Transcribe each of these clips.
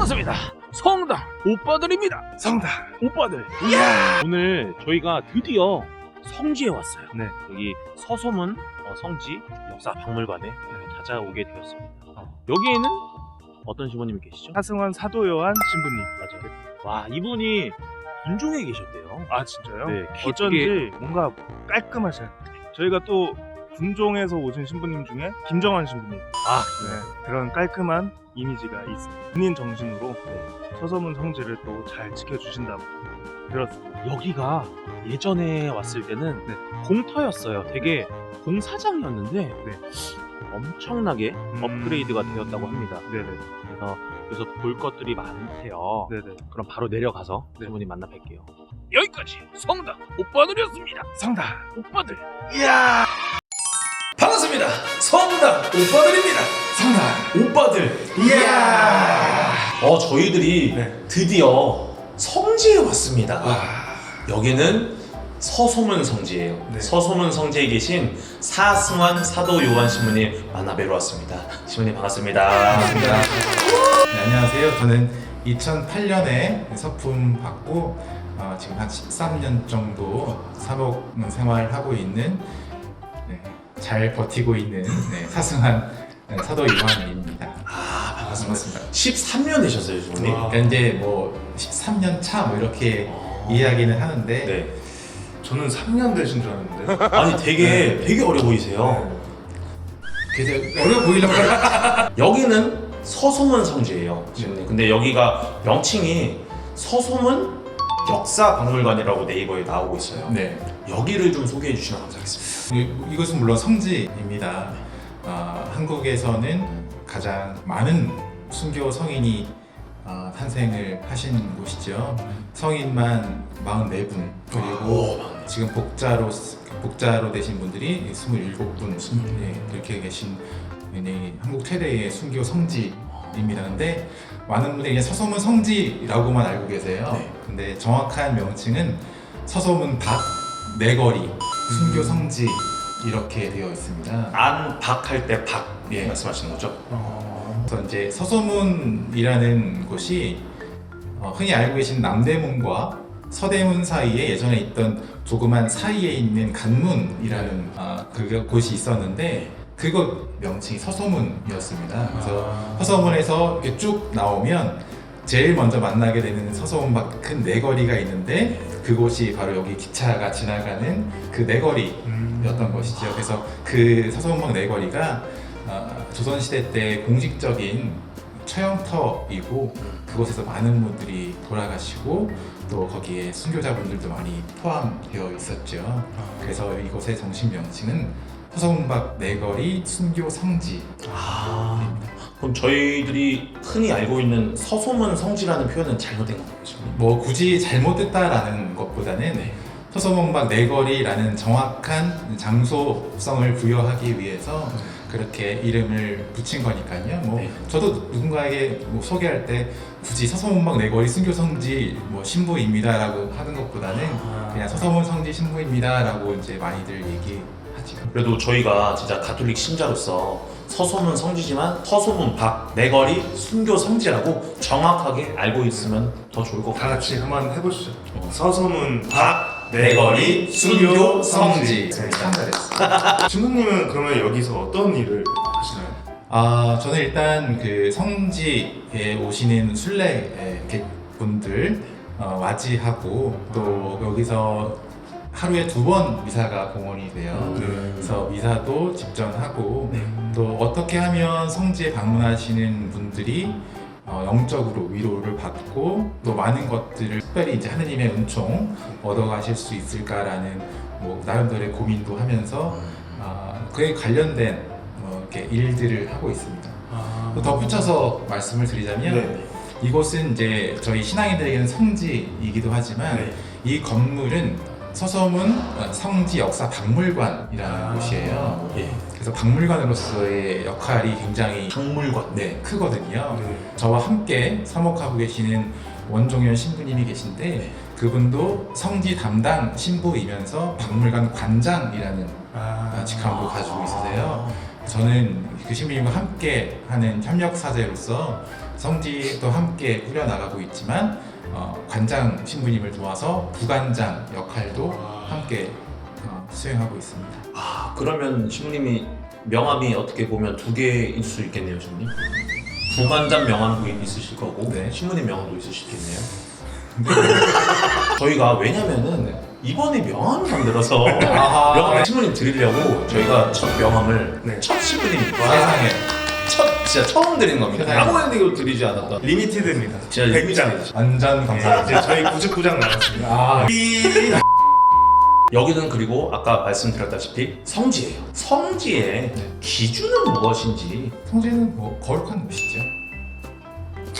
반갑습니다. 성당 오빠들입니다. 성당. 오빠들. 이야. 오늘 저희가 드디어 성지에 왔어요. 네. 여기 서소문 어, 성지 역사 박물관에 찾아오게 되었습니다. 여기에는 어떤 신부님이 계시죠? 하승원 사도 요한 신부님. 맞아요. 와 이분이 군종에 계셨대요. 아 진짜요? 네, 키 어쩐지 뭔가 깔끔하셔요. 저희가 또 군종에서 오신 신부님 중에 김정환 신부님. 아 네, 그런 깔끔한 이미지가 있습니다. 군인 정신으로 서서문 성지를 또 잘 지켜주신다고 들었습니다. 여기가 예전에 왔을 때는 네. 공터였어요. 되게 공사장이었는데 네. 엄청나게 업그레이드가 되었다고 합니다. 네네. 그래서 그래서 볼 것들이 많대요. 네네. 그럼 바로 내려가서 네. 신부님 만나 뵐게요. 여기까지 성당 오빠들이었습니다. 성당. 오빠들. 이야. 반갑습니다. 성당 오빠들입니다. 성당. 오빠들. 이야. 어 저희들이 네. 드디어 성지에 왔습니다. 와. 여기는 서소문 성지예요. 네. 서소문 성지에 계신 사승환 사도 요한 신부님 만나뵈러 왔습니다. 신부님 반갑습니다. 반갑습니다. 네, 안녕하세요. 저는 2008년에 서품 받고 어, 지금 한 13년 정도 사복 생활하고 있는 네, 잘 버티고 있는 네, 사승한 네, 사도 요한입니다. 아 반갑습니다. 13년 되셨어요, 신부님. 와. 현재 뭐 13년 차 뭐 이렇게 어. 이야기는 하는데 네. 저는 3년 되신 줄 알았는데. 아니 되게 네. 되게 어려 보이세요. 그래서 어려 보이려고 여기는 서소문 성지예요, 신부님. 근데 여기가 명칭이 서소문 역사 박물관이라고 네이버에 나오고 있어요. 네. 여기를 좀 소개해 주시면 감사하겠습니다. 이- 이것은 물론 성지입니다. 아, 한국에서는 가장 많은 순교 성인이 아, 탄생을 하신 곳이죠. 성인만 44분 그리고 지금 복자로 복자로 되신 분들이 27분 네, 이렇게 계신 네, 한국 최대의 순교 성지입니다. 근데 많은 분들이 그냥 서소문 성지라고만 알고 계세요. 네. 근데 정확한 명칭은 서소문 밖 내거리 순교 성지 이렇게 되어 있습니다. 안박 할 때 박 예. 말씀하시는 거죠? 그래서 이제 서소문이라는 곳이 어, 흔히 알고 계신 남대문과 서대문 사이에 예전에 있던 조그만 사이에 있는 간문이라는 아, 그 곳이 있었는데 그곳 명칭이 서소문이었습니다. 그래서 서소문에서 이렇게 쭉 나오면 제일 먼저 만나게 되는 서소문 밖큰 네거리가 있는데 그곳이 바로 여기 기차가 지나가는 그 네거리였던 것이죠. 그래서 그 서소문방 네거리가 어, 조선시대 때 공식적인 처형터이고 그곳에서 많은 분들이 돌아가시고 또 거기에 순교자분들도 많이 포함되어 있었죠. 그래서 이곳의 정식 명칭은 서성박 내거리 순교 성지. 아, 그럼 저희들이 흔히 알고 있는 서소문 성지라는 표현은 잘못된 신부님? 뭐 굳이 잘못됐다라는 것보다는 네. 서서문박 내거리라는 정확한 장소성을 부여하기 위해서 그렇게 이름을 붙인 거니까요. 뭐 네. 저도 누군가에게 뭐 소개할 때 굳이 서서문박 내거리 순교 성지 뭐 신부입니다라고 하는 것보다는 아. 그냥 서서문 성지 신부입니다라고 이제 많이들 얘기 하죠. 그래도 저희가 진짜 가톨릭 신자로서 서소문 성지지만 서소문 밖 내거리 순교 성지라고 정확하게 알고 있으면 더 좋을 것 다 같아요. 같이 한번 해보시죠. 어. 서서문 밖 내거리 순교 성지. 네, 참 잘했어. 신부님은 그러면 여기서 어떤 일을 하시나요? 아, 저는 일단 그 성지에 오시는 순례 객분들 어, 맞이하고 또 여기서 하루에 두 번 미사가 공헌이 돼요. 네. 그래서 미사도 집전하고 네. 또 어떻게 하면 성지에 방문하시는 분들이 어, 영적으로 위로를 받고 또 많은 것들을 특별히 이제 하느님의 은총 얻어가실 수 있을까라는 뭐 나름대로의 고민도 하면서 아, 그에 관련된 어, 이렇게 일들을 하고 있습니다. 또 덧붙여서 말씀을 드리자면 네. 이곳은 이제 저희 신앙인들에게는 성지이기도 하지만 네. 이 건물은 어, 성지 역사 박물관이라는 아. 곳이에요. 예. 그래서 박물관으로서의 역할이 굉장히 박물관. 네, 크거든요. 네. 저와 함께 사목하고 계시는 원종현 신부님이 계신데 네. 그분도 성지 담당 신부이면서 박물관 관장이라는 아, 직함도 가지고 있으세요. 저는 그 신부님과 함께 하는 협력 사제로서 성지도 함께 꾸려 나가고 있지만 어, 관장 신부님을 도와서 부관장 역할도 함께 어, 수행하고 있습니다. 아 그러면 신부님이 명함이 어떻게 보면 두 개일 수 있겠네요, 신부님. 부관장 명함도 있으실 거고 네. 신부님 명함도 있으시겠네요. 저희가 왜냐면은 이번에 명함을 만들어서. 명함을 신부님 드리려고 저희가 첫 명함을 네. 첫 신부님 세상에 첫 진짜 처음 드린 겁니다. 세상에. 아무나 이거 드리지 않았던. 리미티드입니다. 진짜 100장. 완전 감사합니다. 이제 저희 99장 나왔습니다. 아, 여기는 그리고 아까 말씀드렸다시피 성지예요. 성지의 네. 기준은 무엇인지 성지는 뭐 거룩한 곳이죠.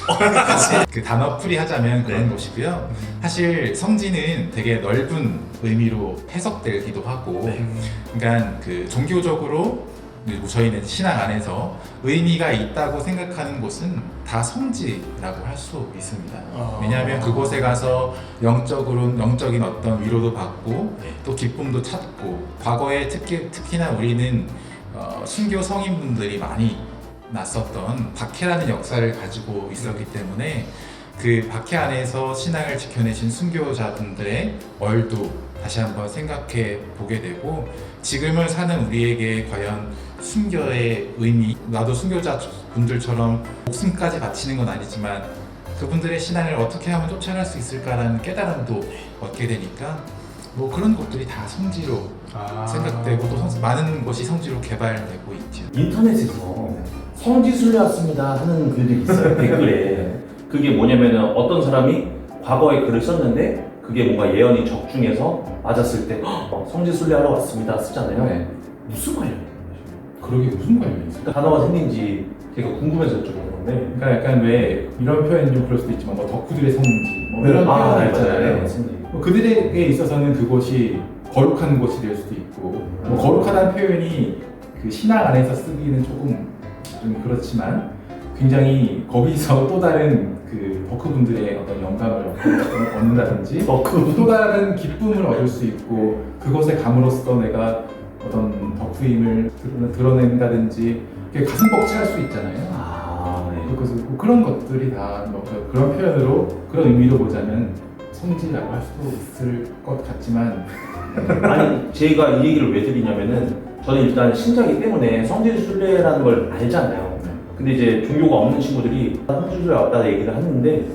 그 단어 풀이하자면 그런 네. 곳이고요. 사실 성지는 되게 넓은 의미로 해석되기도 하고, 네. 그러니까 그 종교적으로 그리고 저희는 신앙 안에서 의미가 있다고 생각하는 곳은 다 성지라고 할 수 있습니다. 아. 왜냐하면 그곳에 가서 영적으로 영적인 어떤 위로도 받고 네. 또 기쁨도 찾고 과거에 특히 특히나 우리는 어, 순교 성인분들이 많이 났었던 박해라는 역사를 가지고 있었기 때문에 그 박해 안에서 신앙을 지켜내신 순교자분들의 얼도 다시 한번 생각해 보게 되고 지금을 사는 우리에게 과연 순교의 의미 나도 순교자 분들처럼 목숨까지 바치는 건 아니지만 그분들의 신앙을 어떻게 하면 쫓아갈 수 있을까라는 깨달음도 얻게 되니까 뭐 그런 것들이 다 성지로 아. 생각되고 또 성- 많은 것이 성지로 개발되고 있죠. 인터넷에서 성지 순례 왔습니다 하는 글들이 있어요 댓글에 그게 뭐냐면은 어떤 사람이 과거에 글을 썼는데 그게 뭔가 예언이 적중해서 맞았을 때 어, 성지 순례 하러 왔습니다 쓰잖아요 네. 무슨 말이에요? 그러게 무슨 관련이 있을까? 그 단어가 생긴지 되게 궁금해서 여쭤보는 건데 그러니까 약간 왜 이런 표현이 좀 그럴 수도 있지만 뭐 덕후들의 성지 뭐 이런 아, 표현 네, 있잖아요. 맞아요. 맞습니다. 뭐 그들에게 있어서는 그곳이 거룩한 곳이 될 수도 있고 뭐 거룩하다는 표현이 그 신앙 안에서 쓰기는 조금 좀 그렇지만 굉장히 거기서 또 다른 그 덕후분들의 어떤 영감을 얻- 얻는다든지 덕후 또 다른 기쁨을 얻을 수 있고 그곳에 감으로써 내가 어떤 덕후임을 드러- 드러낸다든지 가슴 벅찰 수 있잖아요. 아 네. 그래서 뭐 그런 것들이 다뭐 그런 표현으로 그런 의미로 보자면 성지라고 할 수도 있을 것 같지만 아니 제가 이 얘기를 왜 드리냐면은 저는 일단 신자이기 때문에 성지순례라는 걸 알잖아요 근데 이제 종교가 없는 친구들이 성지순례 왔다 얘기를 하는데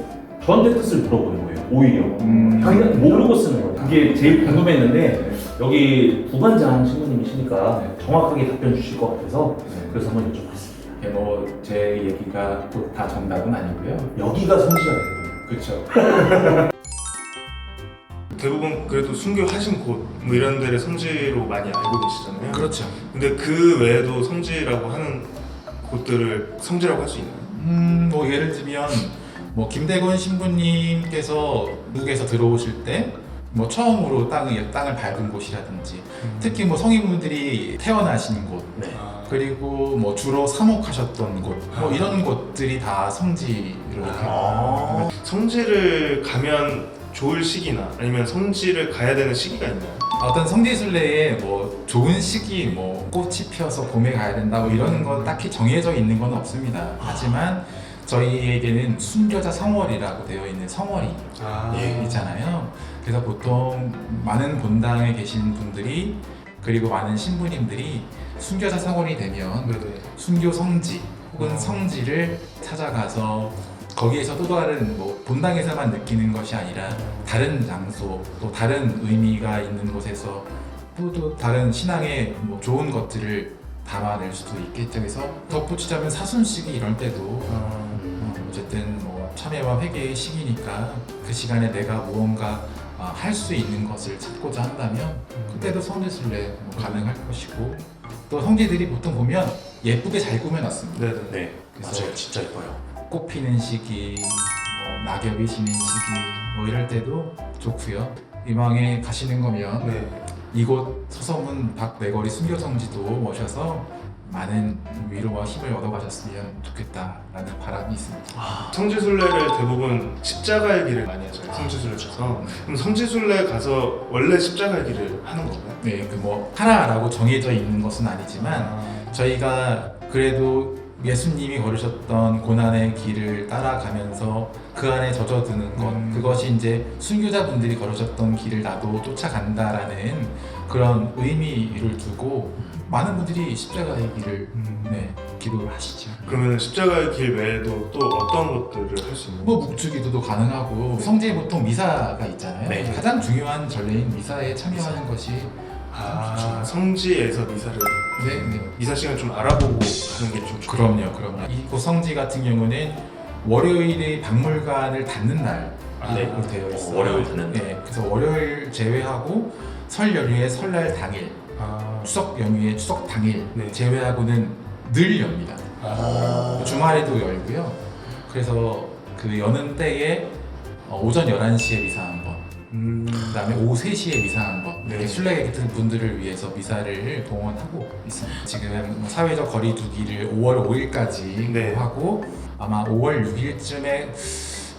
저한테 뜻을 물어보는 거예요 오히려 음, 자기는 모르고 쓰는 거예요. 그게 제일 궁금했는데 여기 부관장 신부님이시니까 네. 정확하게 답변 주실 것 같아서 네. 그래서 한번 여쭤봤습니다. 이게 뭐제 얘기가 꼭다 정답은 아니고요. 여기가 되는 그렇죠. 대부분 그래도 순교하신 곳 뭐 이런 데를 성지로 많이 알고 계시잖아요. 그렇죠. 근데 그 외에도 성지라고 하는 곳들을 성지라고 할 수 있나요? 음, 뭐 예를 들면 뭐 김대건 신부님께서 미국에서 들어오실 때 뭐 처음으로 땅을 땅을 밟은 곳이라든지 특히 뭐 성인분들이 태어나신 곳 네. 아, 그리고 뭐 주로 사목하셨던 곳뭐 아. 이런 곳들이 다 성지로 아. 성지를 가면 좋을 시기나 아니면 성지를 가야 되는 시기가 있나요? 어떤 성지순례에 뭐 좋은 시기 뭐 꽃이 피어서 봄에 가야 된다 뭐 이런 건 딱히 정해져 있는 건 없습니다. 하지만 저희에게는 순교자 성월이라고 되어 있는 성월이 아, 예, 있잖아요. 그래서 보통 많은 본당에 계신 분들이 그리고 많은 신부님들이 순교자 성월이 되면 네네. 순교 성지 혹은 어. 성지를 찾아가서 거기에서 또 다른 뭐 본당에서만 느끼는 것이 아니라 다른 장소 또 다른 의미가 있는 곳에서 또, 또 다른 신앙의 뭐 좋은 것들을 담아낼 수도 있겠죠. 그래서 덧붙이자면 사순식이 이럴 때도 어, 어쨌든 뭐 참여와 회개의 시기니까 그 시간에 내가 무언가 어, 할수 있는 것을 찾고자 한다면 그때도 성지순례 뭐 가능할 것이고 또 성지들이 보통 보면 예쁘게 잘 꾸며놨습니다. 네네. 네. 그래서- 맞아요. 진짜 예뻐요. 꽃 피는 시기, 뭐 낙엽이 지는 시기 뭐 이럴 때도 좋고요. 이왕에 가시는 거면 네. 이곳 서서문 박내거리 순교성지도 오셔서 많은 위로와 힘을 얻어가셨으면 좋겠다라는 바람이 있습니다. 아, 성지순례를 대부분 십자가의 길을 많이 하잖아요. 성지순례 가서 그럼 성지순례 가서 원래 십자가의 길을 하는 건가요? 네, 그 뭐 하나라고 정해져 있는 것은 아니지만 저희가 그래도 예수님이 걸으셨던 고난의 길을 따라가면서 그 안에 젖어드는 것 음. 그것이 이제 순교자분들이 걸으셨던 길을 나도 쫓아간다라는 그런 의미를 두고 많은 분들이 십자가의 길을 네, 기도를 하시죠. 그러면 십자가의 길 외에도 또 어떤 것들을 할 수 있는 뭐 묵주기도도 가능하고 성지에 보통 미사가 있잖아요. 네. 가장 중요한 전례인 미사에 참여하는 것이 아 성지에서 미사를 네, 네. 미사 시간 좀 알아보고 가는 게좀 그럼요, 그럼요. 이곳 성지 같은 경우는 월요일에 박물관을 닫는 날로 네. 되어 있어요. 어, 월요일 닫는 날. 네, 그래서 월요일 제외하고 설 연휴의 설날 당일, 아, 추석 연휴의 추석 당일 네. 제외하고는 늘 엽니다. 아. 주말에도 열고요. 그래서 그 여는 때에 어, 오전 11시에 미사 한 번, 음. 그다음에 오후 3시에 미사 한 번. 네. 이렇게 순례객 같은 분들을 위해서 미사를 동원하고 있습니다. 지금 뭐 사회적 거리두기를 5월 5일까지 네. 하고 아마 5월 6일쯤에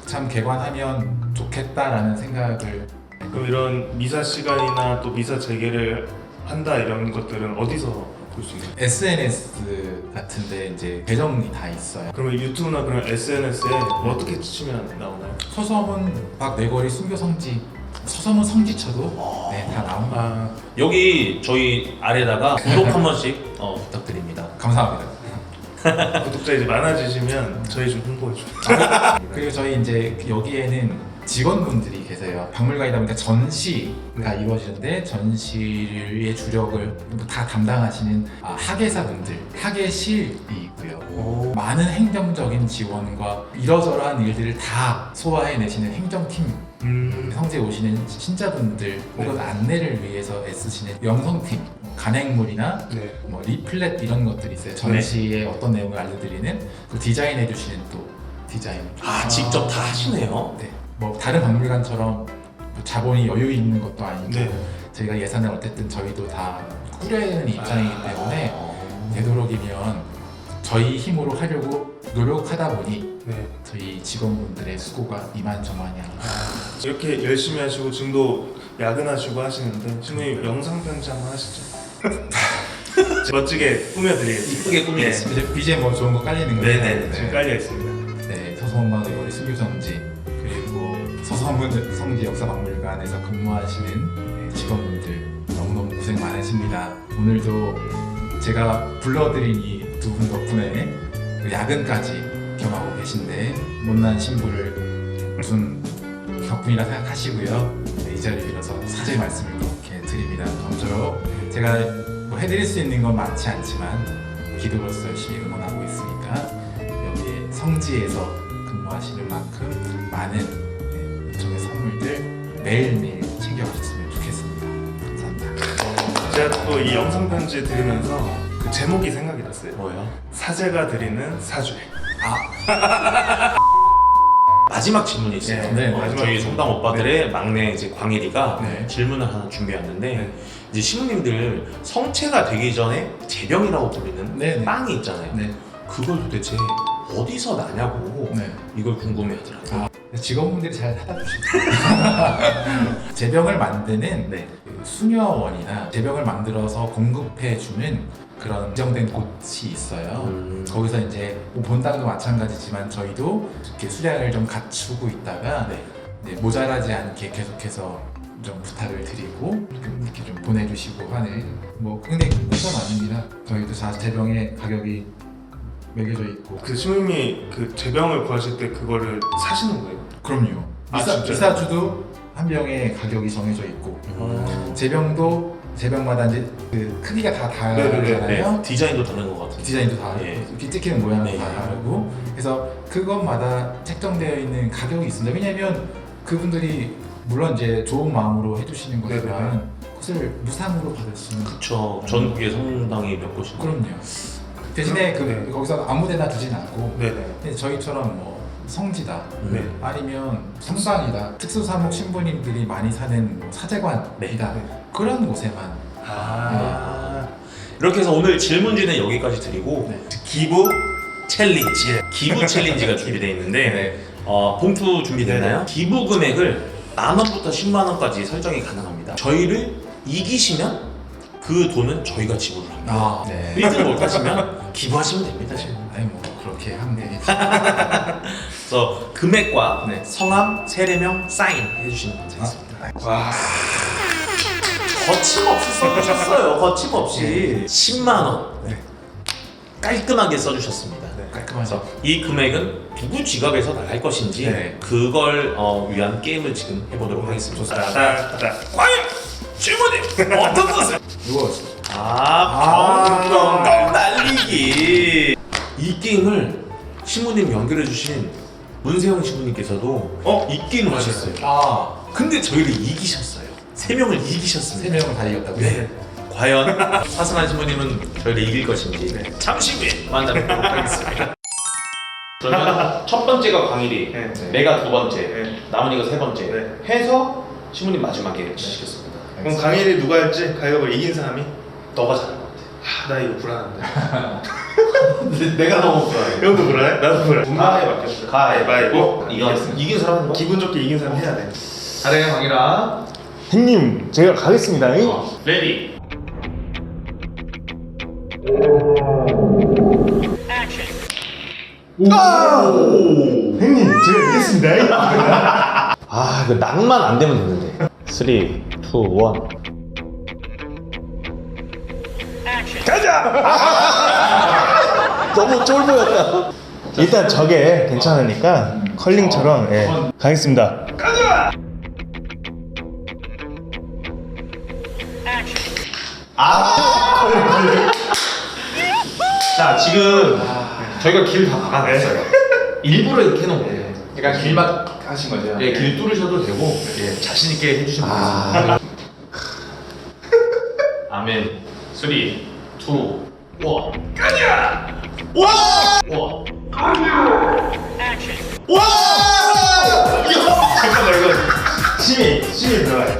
참 개관하면 좋겠다라는 생각을 그럼 이런 미사 시간이나 또 미사 재개를 한다 이런 것들은 어디서 볼 수 있나요? SNS 같은데 이제 계정이 다 있어요. 그러면 유튜브나 그런 SNS에 어떻게 치면 나오나요? 서서문 박 네거리 순교 성지 서서문 성지쳐도 네, 다 나옵니다. 아, 여기 저희 아래다가 구독 한 번씩 어, 부탁드립니다. 감사합니다. 구독자 이제 많아지시면 저희 좀 홍보해줘요. 그리고 저희 이제 여기에는 직원분들이 계세요. 박물관이다 보니까 전시가 이루어지는데 전시의 주력을 다 담당하시는 아, 학예사분들, 학예실이 있고요. 오. 많은 행정적인 지원과 이러저러한 일들을 다 소화해내시는 행정팀, 음. 성지에 오시는 신자분들 혹은 안내를 위해서 애쓰시는 영성팀, 간행물이나 네. 뭐 리플렛 이런 것들이 있어요. 전시의 어떤 내용을 알려드리는 그 디자인해 주시는 또 디자인. 아, 직접 다 하시네요. 네. 뭐 다른 박물관처럼 뭐 자본이 여유 있는 것도 아니고 네. 저희가 예산을 어쨌든 저희도 다 꾸려야 되는 입장이기 때문에 되도록이면 저희 힘으로 하려고 노력하다 보니 네. 저희 직원분들의 수고가 이만저만이 아니라 이렇게 열심히 하시고 지금도 야근하시고 하시는데 신부님 영상 편지 한번 하시죠. 멋지게 꾸며드리겠습니다. 이쁘게 꾸미겠습니다. 이제 BGM 뭐 좋은 거 깔리는 거예요. 네네 지금 깔려 있습니다. 네, 서서문방의 머리 수교성지 그리고 서서문 성지 역사박물관에서 근무하시는 네, 직원분들 너무너무 고생 많으십니다. 오늘도 제가 불러드린 이 두 분 덕분에 그 야근까지 겸하고 계신데 못난 신부를 무슨 덕분이라 생각하시고요. 네, 이 자리에 빌어서 사죄 말씀을 이렇게 드립니다. 아무쪼록 제가 뭐 해드릴 수 있는 건 많지 않지만 기도로서 열심히 응원하고 있으니까 여기에 성지에서 근무하시는 만큼 많은 네, 일종의 선물들 매일매일 챙겨가셨으면 좋겠습니다. 감사합니다. 제가 또 이 영상 편지 들으면서 그 제목이 생각이 났어요. 뭐요? 사제가 드리는 사죄. 마지막 질문이 있어요. 네, 네, 어, 마지막 저희 질문. 성당 오빠들의 막내 이제 광일이가 네. 질문을 하나 준비했는데 네. 이제 신부님들 성체가 되기 전에 제병이라고 부르는 네, 네. 빵이 있잖아요. 네, 그걸 도대체 어디서 나냐고 네. 이걸 궁금해하더라고요. 아, 직원분들이 잘 하다 주시고 제병을 만드는 네. 그 수녀원이나 제병을 만들어서 공급해주는 그런 지정된 곳이 있어요. 음, 거기서 이제 뭐 본당도 마찬가지지만 저희도 이렇게 수량을 좀 갖추고 있다가 네. 네, 모자라지 않게 계속해서 좀 부탁을 드리고 이렇게 좀 보내주시고 하는 뭐 그건 아닙니다. 저희도 자 제병의 가격이 매겨져 있고 그 신부님이 그 제병을 구하실 때 그거를 사시는 거예요? 그럼요. 아, 미사, 진짜요? 미사주도 한 병의 가격이 정해져 있고 음. 제병도 제병마다 이제 그 크기가 다 네네네. 다르잖아요. 네, 디자인도 다른 것 같은데. 디자인도 다 예. 찍히는 모양도 네. 다 다르고 그래서 그것마다 책정되어 있는 가격이 있습니다. 왜냐하면 그분들이 물론 이제 좋은 마음으로 해주시는. 거지만 그것을 무상으로 받을 수는 그쵸. 전국에 성당이 몇 곳인데. 그럼요. 대신에 그 네. 거기서 아무데나 두진 않고 네네. 저희처럼 뭐 성지다 음. 네. 아니면 성당이다 특수사목 신부님들이 많이 사는 뭐 사제관이다 네. 그런 곳에만 아. 이렇게 해서 오늘 질문지는 여기까지 드리고 기부 챌린지 기부 챌린지가 준비되어 있는데 네. 어, 봉투 준비됐나요? 기부 금액을 만 원부터 10만 원까지 설정이 가능합니다. 저희를 이기시면 그 돈은 저희가 지불을 합니다. 아, 네. 1등 못 하시면 기부하시면 됩니다. 지금. 아니 뭐 그렇게 하면 되겠죠. 그래서 금액과 네. 성함, 세례명, 사인 해주시면 되겠습니다. 와. 거침없이 써주셨어요. 거침없이 10만 원 네. 깔끔하게 써주셨습니다. 깔끔하죠. 이 금액은 누구 지갑에서 나갈 것인지 네. 그걸 어, 위한 게임을 지금 해보도록 하겠습니다. 따따따. 과연 질문이 어떤 것을? 이거 아, 병병 날리기. 이 게임을 신부님 연결해 주신 문세영 신부님께서도 어? 이 게임을 하셨어요. 아, 근데 저희를 이기셨어요. 세 명을 이기셨습니다. 세 명은 다 이겼다고요? 네. 과연 사승한 신부님은 저희를 이길 것인지 잠시 후에 만나보도록 하겠습니다. 그러면 첫 번째가 광일이, 네. 내가 두 번째, 네. 남은이가 세 번째 네. 해서 신부님 마지막에 시켰습니다. 그럼 강일이 누가 할지 가위바위보 이긴 사람이? 너가 잘한 것 같아. 아, 나 이거 불안한데. 내가 너무 불안해. 형도 불안해? 나도 불안해. 운명에 맡겼어. 가위바위보. 이겼습니다. 이긴 사람은 뭐? 기분 좋게 이긴 사람 해야 돼. 잘해 강이라. 형님, 제가 가겠습니다. 어, 레디. 형님, 제가 이겼습니다. 아, 이거 낭만 안 되면 되는데. 3, 2, 1. 너무 쫄보였다. 일단 저게 괜찮으니까 컬링처럼 예. 가겠습니다. 자, 지금 저희가 길 다 막아놨어요. 일부러 이렇게 해놓은 거예요. 그러니까 길막 하신 거죠? 예, 길 뚫으셔도 되고 예, 자신 있게 해주시면 됩니다. 아멘. 3, 2, 1. 가냐! 와! 와! 잠깐만 이거 심이 심이 들어가요.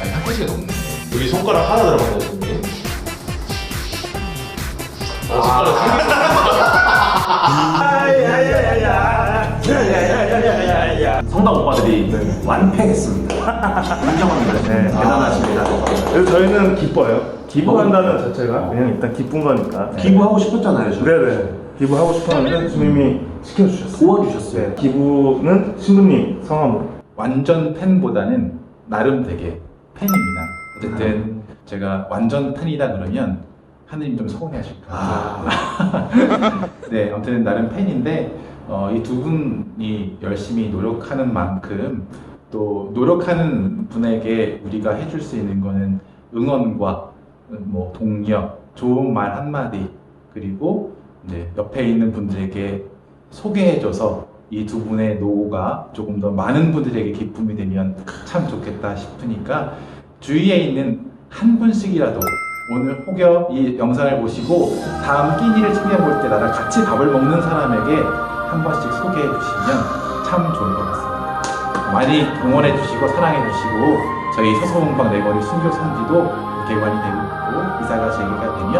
아니 한 개가 넘네. 여기 손가락 하나 들어간거든요. 어, 손가락 한 성당 오빠들이 완패했습니다. 인정합니다. 대단하십니다. 그래서 저희는 기뻐요. 기부한다는 자체가 그냥 일단 기쁜 거니까. 기부하고 싶었잖아요. 저. 네네. 기부하고 싶었는데 주님이 시켜주셨어요. 도와주셨어요. 네, 기부는 신부님 성함으로. 완전 팬보다는 나름 되게 팬입니다. 어쨌든 제가 완전 팬이다 그러면 하느님 좀 서운해하실까. 네, 아무튼 나름 팬인데 어, 이 두 분이 열심히 노력하는 만큼 또 노력하는 분에게 우리가 해줄 수 있는 거는 응원과 뭐 동력, 좋은 말 한마디 그리고 이제 옆에 있는 분들에게 소개해줘서 이 두 분의 노고가 조금 더 많은 분들에게 기쁨이 되면 참 좋겠다 싶으니까 주위에 있는 한 분씩이라도 오늘 혹여 이 영상을 보시고 다음 끼니를 챙겨볼 때 나랑 같이 밥을 먹는 사람에게 한 번씩 소개해 주시면 참 좋을 것 같습니다. 많이 응원해 주시고 사랑해 주시고 저희 서소문방 네거리 순교 성지도 개관이 되고 있고 이사가 재개가 되면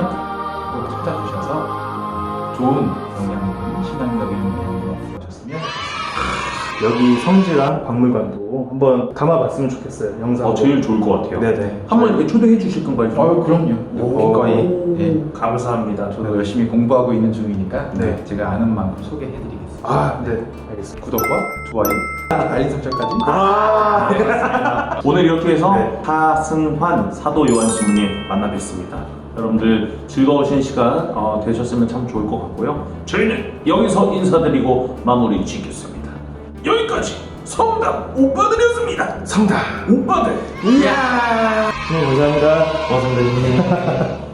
꼭 찾아주셔서 좋은 영향력, 신앙적인 보셨으면 여기 성지랑 박물관도 한번 담아봤으면 좋겠어요. 영상. 어, 제일 좋을 것 같아요. 네네. 한번 이렇게 초대해 주실 건가요? 좀? 어 그럼요. 오. 기꺼이 네. 감사합니다. 저도 저도. 열심히 공부하고 있는 중이니까 네. 제가 아는 만큼 소개해드리겠습니다. 아, 네. 알겠습니다. 구독과 좋아요, 알림 설정까지. 아, 알겠습니다. 오늘 이렇게 해서 네. 하승환 사도 요한 신부님 만나 뵙습니다. 여러분들 즐거우신 시간 어, 되셨으면 참 좋을 것 같고요. 저희는 여기서 인사드리고 마무리 짓겠습니다. 여기까지 성당 오빠들이었습니다. 성당. 오빠들. 네, 감사합니다. 고맙습니다, 선생님.